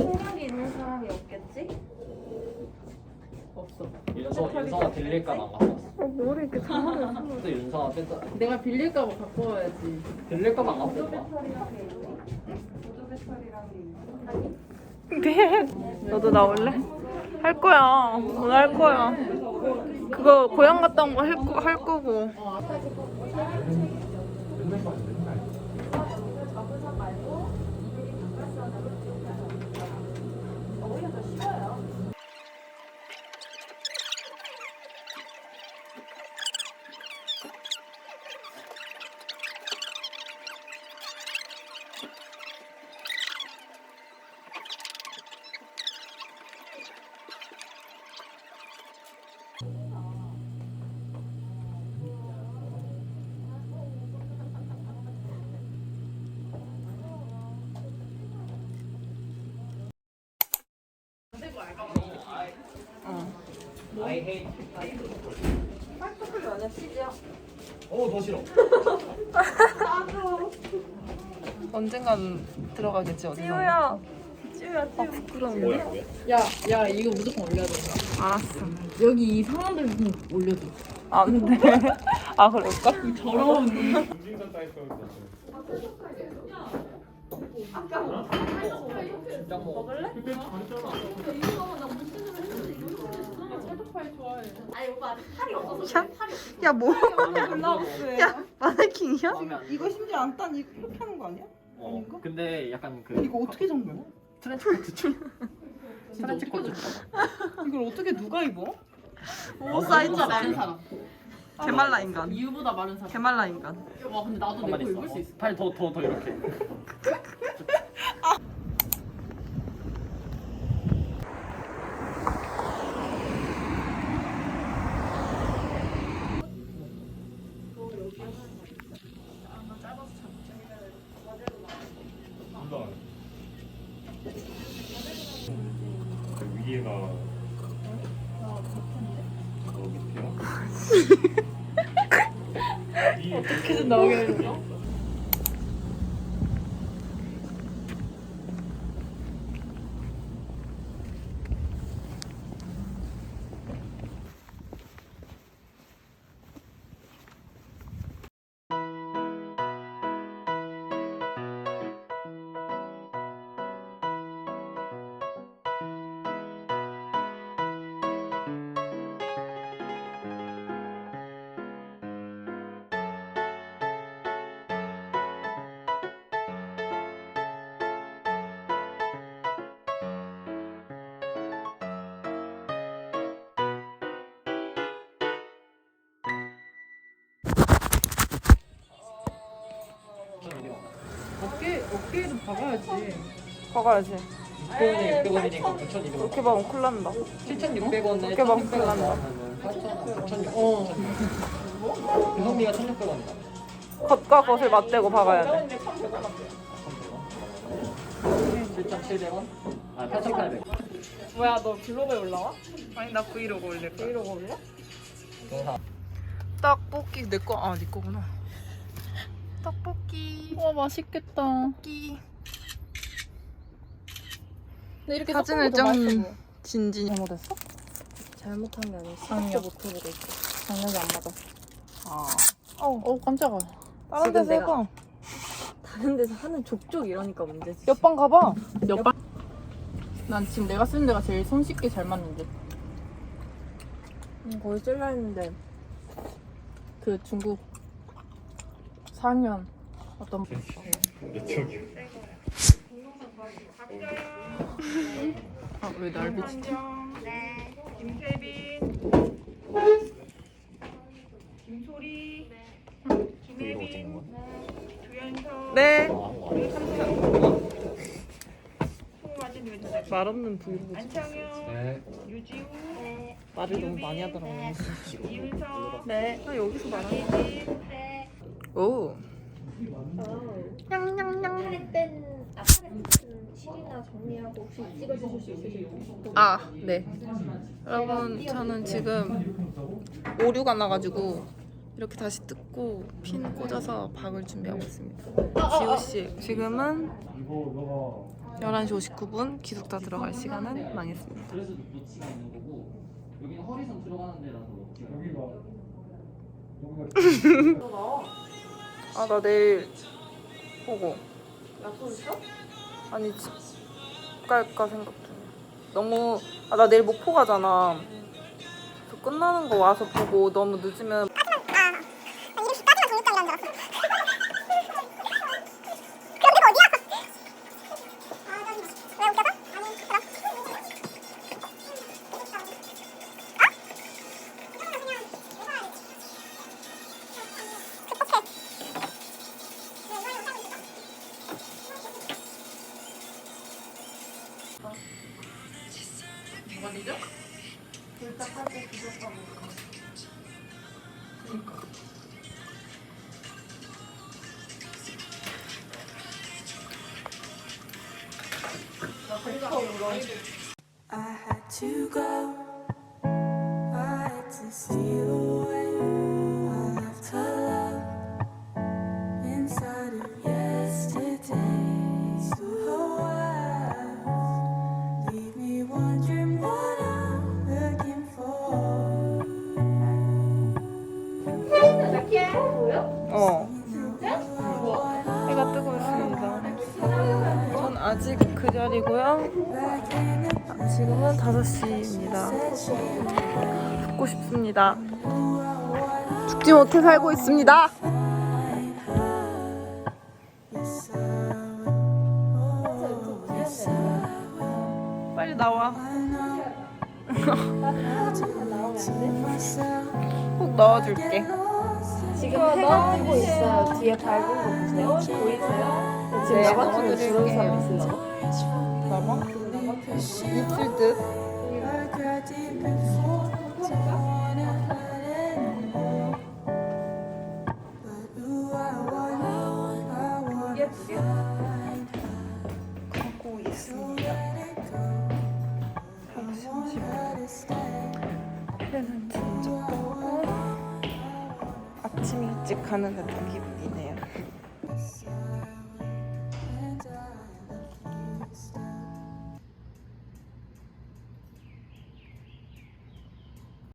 생각이 있는 사람이 없겠지? 없어. 윤서 윤서가 빌릴까 봐 갖고 왔어. 어, 머리 이렇게 잘하네. 또 윤서가 뺐다. 내가 빌릴까봐 갖고 와야지. 빌릴까 봐 갖고 왔어. 네. 너도 나올래? 할 거야. 오늘 할 거야. 그거 고향 갔다 온 거할할 거고. 오히려 더 쉬워요. I hate. 어더 싫어. 언젠간 들어가겠지 어디서. 찌우야. 찌우야 찌우. 아 부끄러운데? 야, 야, 이거 무조건 올려야 된다. 알았어. 여기 이 사람들 좀 올려줘. 안 돼. 아 그럴까? 더러운. 진 짜 뭐. 샵? 야 뭐? 야 마네킹이야? 이거 심지어 안딴 이거 이렇게 하는 거 아니야? 어. 근데 약간 그 이거 어떻게 잠궈? 트렌치 코트 트렌치 코트. 이걸 어떻게 누가 입어? 이유보다 마른 사람. 개말라 인간. 이유보다 마른 사람. 개말라 인간. 와, 근데 나도 가만 내거 있어. 입을 수 있어. 팔 더 더 더 이렇게. 그 위에가 너 밑에야? 어떻게든 나오게 해줘. 어 깨, 어깨에도 박아야지. 가가야지. 600원에 600원이니까 9,200원. 이렇게 막으면 큰일 난다. 7,600원에 어깨 막 풀난다. 8,000원. 어. 교통비가 1,600원이다. 겉과 겉을 맞대고 박아야 돼. 7,700원? 아, 8,800원. 뭐야 너 블로그에 올라와? 아니 나 브이로그 올릴 거야. 브이로그 올려? 동사. 떡볶이 내 거. 아 네 거구나. 떡볶이. 와, 맛있겠다. 끼. 근데 이렇게 사진을 좀. 진진. 잘못했어? 잘못한 게 아니라 아니야. 시각도 못 해보고 있어. 장난이 안 맞아. 아. 어, 깜짝아. 다른 지금 데서 내가- 해봐. 다른 데서 하는 족족 이러니까 문제지. 옆방 가봐. 옆방. 난 지금 내가 쓰는 데가 제일 손쉽게 잘 맞는데. 음, 거의 쓸라 했는데 그 중국 4학년 어떤 이쪽이요. 아 왜 날 비치지? 브이로그 찍는 거. 네. 아, 말 없는 브이로그. 네. 말을 너무 많이 하더라고. 네. 나 여기서 말하는 오. 카레 아 카레 실이나 정리하고 혹시 찍어주실 수 있으세요? 아, 네. 여러분, 저는 지금 오류가 나가지고 이렇게 다시 뜯고 핀 꽂아서 박을 준비하고 있습니다. 지우 씨, 지금은 이거 너가 11시 59분 기숙사 들어갈 시간은 망했습니다. 그래서 놓치가 있는 거고 여기는 허리선 들어가는 데라서 아 나 내일 보고. 약속 있어? 아니 집 갈까 생각 중이야. 너무 아 나 내일 목포 가잖아. 그래서 끝나는 거 와서 보고 너무 늦으면 I had to go. I had to steal 6시입니다. 죽고 싶습니다. 죽지 못해 살고 있습니다. 빨리 나와. 꼭 넣어줄게. 지금 해가 뜨고 있어요. 뒤에 밝은 거 보세요. 보이세요? 지금 나만 들은 줄은 사람 있어요. 나만? 입술 듯. 있습니다. 해는 진짜 뜨고 아침 일찍 가는 듯한 기분이네